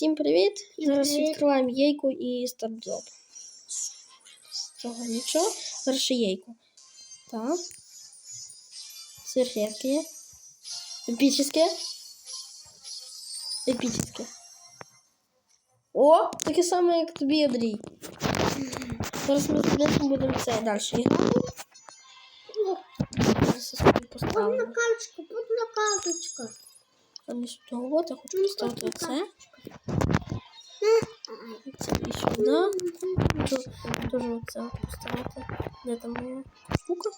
Всім привіт! Зараз відкриваємо яйку і стартдроп. Цього нічого. Перше яйку. Так. Сверхярке. Епічне. Епічне. О, таке саме, як тобі, Андрій. Зараз ми з будемо це далі грати. Зараз я собі поставлю. карточку, на карточку. Замість того, я хочу поставити оце. Це і сюди. Тоже оце поставити. Де там моя штука?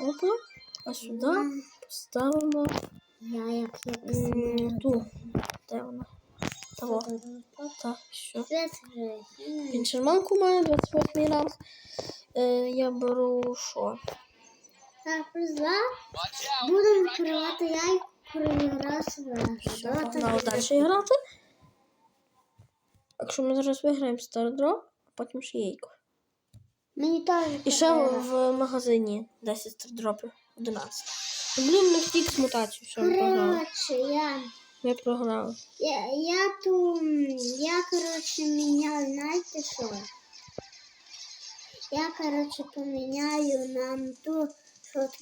Опа. А сюди поставимо Я як м, ту. Де? Того. Так, що. Піншерманку маю 28 ранг. Е, я беру що? Так, призла. Будемо відкривати яйку кожен раз виграти. погнали далі грати. Якщо ми зараз виграємо стардроп, а потім ще яйку. Мені теж І ще в магазині 10 стардропів 11. Блін, не втік з мутацією, все, ми програли. Коротше, я, Ми програли. я, я ту, я, коротше, міняю, знаєте що? Я, коротше, поміняю нам ту,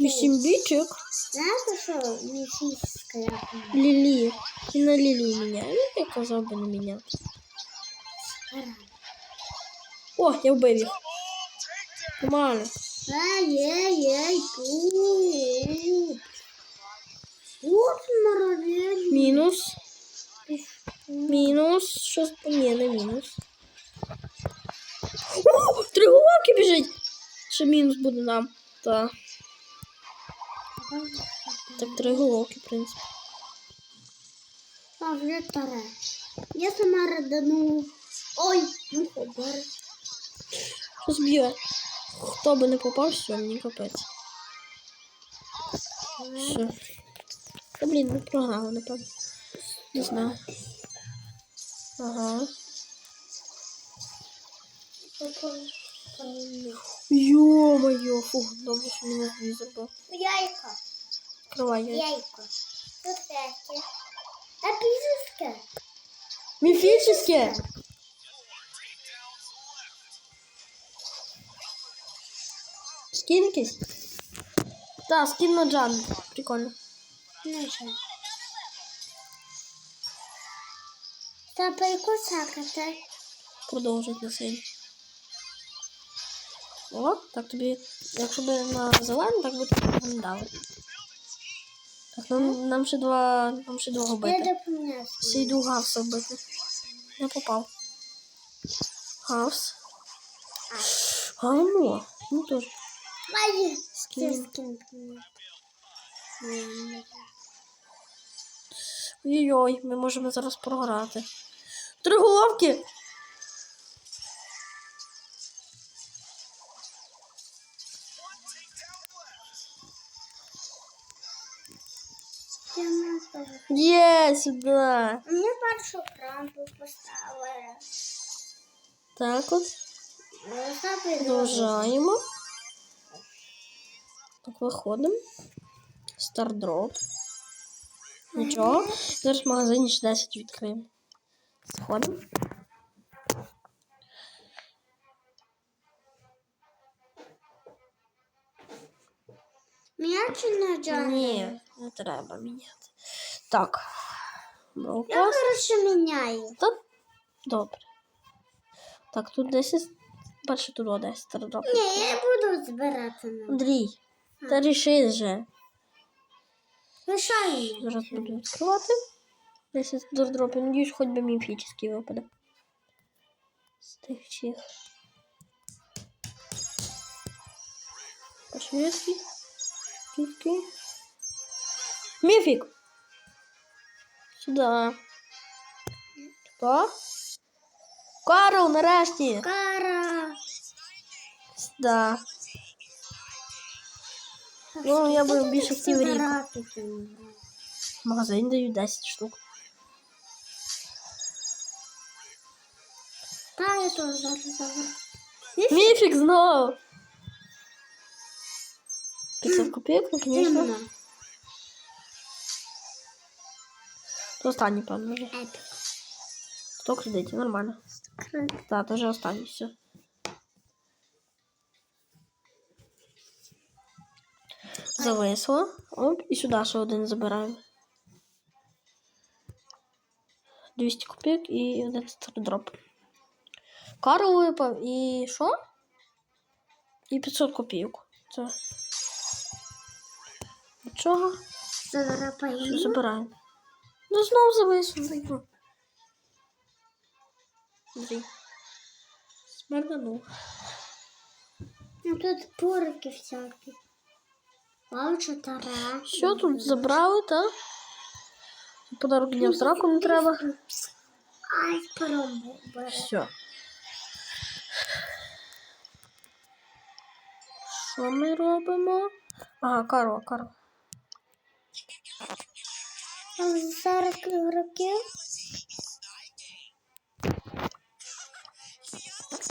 Вісім бічок. знаєте що, вона? Лілі. І на Лілі міняю. Я казав би не міняти. О, я вбив їх. Народили. Мінус. Мінус. Щось ні, не мінус. О, три головки біжить. Ще мінус буде нам. Так. Так, три головки, в принципі. А, вже таре. Я сама радану. Ой, ну хобар. Щось б'є. Хто би не попав, все, мені капець. Все. Та блін, ми програли, напевно. Не знаю. Ага. Йо-моє, фух, добре, що мене дві зробив. Яйко. Кривай я. Яйко. Тут таке. А пізиське. Скин якийсь? Так, скин на Джан. Прикольно. Ну що? Та перекусакати. Продовжить на синь. О, так тобі, якщо би на зелений, так би тобі не дали. Так, нам, нам ще два, нам ще два Я бити. допомню. Ще йду гавса вбити. Не попав. Гавс. Гамо. Ну теж. Скин. Це. Ой-ой, ми можемо зараз програти. Три головки! Є, сюди. Мені першу крампу поставили. Так от. Продовжаємо. Так, виходимо. Стардроп. Нічого. Зараз в магазині ще 10 відкриємо. Заходимо. М'ячі на джані. Ні, не треба міняти. Так. Я, коротше, міняю. Та добре. Так, тут 10. Перше тут 10 стардроп. Ні, я буду збирати. Андрій, та ріши вже. Лишаю. Зараз буду відкривати. 10 стардропів. Надіюсь, хоч би міфічний випаде. З тих всіх. Пошвидкий. Тільки. Міфік! Сюди. Хто? Карл, нарешті! Кара. Сюди. Ну, я би більше хотів рік. Збирати. В магазині дають 10 штук. Та я теж зараз заберу. Міфік знову! 500 копійок, ну, звісно. Темно. То останній, певно, вже. Епік. 100 кредитів, нормально. Так, це вже останній, Зависло. Оп, і сюди ще один забираємо. 200 копійок і один стардроп. Карл випав і що? І 500 копійок. Це. Нічого. Що Зарапаємо. забираємо? Ну знов зависло. Даю. Андрій. Смарганув. Ну тут порки всякі. Лавча тара. Що тут забрали, так? Подарок дня в сраку не треба. Ай, паром бере. Все. Що ми робимо? Ага, Карла, Карла. А 40 років.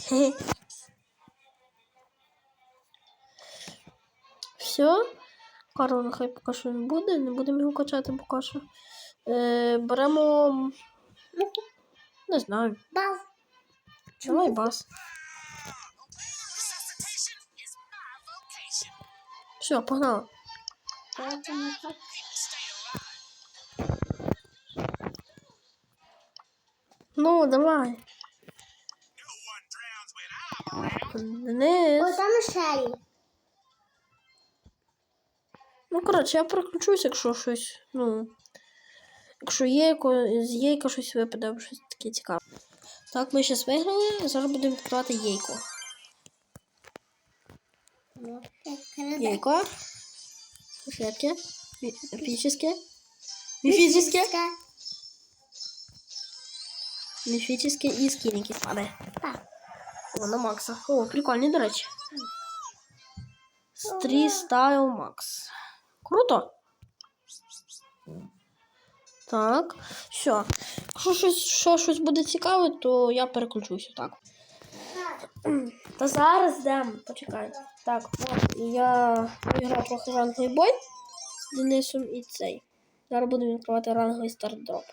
Хе-хе. Все. Карл нехай поки що не буде, не будемо його качати поки що. Е, беремо. Не знаю. Бав. Давай бас. Все, погнали. Ну, давай. Денис. О, там Шелі. Ну, коротше, я переключусь, якщо щось, ну. Якщо є, з єйка щось випаде, щось таке цікаве. Так, ми зараз виграли, зараз будемо відкривати єйку. Єйко. Конфетки. Мифические. Мифические. Мифические і скинники спаде. Так. О, на Макса. О, прикольний, до речі. Стрі Стайл Макс. Круто. Так, все. Якщо щось, що щось буде цікаве, то я переключуся, так. Та зараз дам, почекай. Так, от, я виграв трохи ранговий бой з Денисом і цей. Зараз будемо відкривати ранговий стартдроп.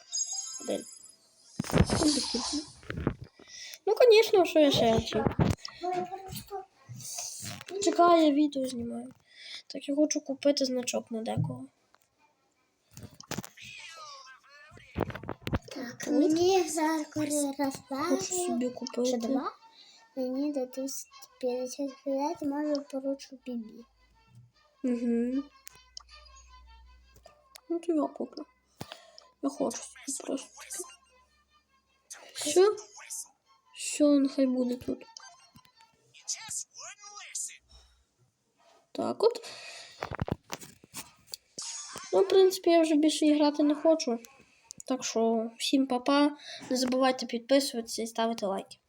Один. Ну, звісно, що я ще. Чекай, я відео знімаю. Так, я хочу купити значок на декого. Так, мені зараз Хочу розставили. собі Ще два. Мені дадуть 50 хвилин, можу поручу бібі. Угу. Ну, то я куплю. Я хочу собі просто. Що? Що нехай буде тут? Так от. Ну, в принципі, я вже більше грати не хочу. Так що всім па-па. Не забувайте підписуватися і ставити лайки.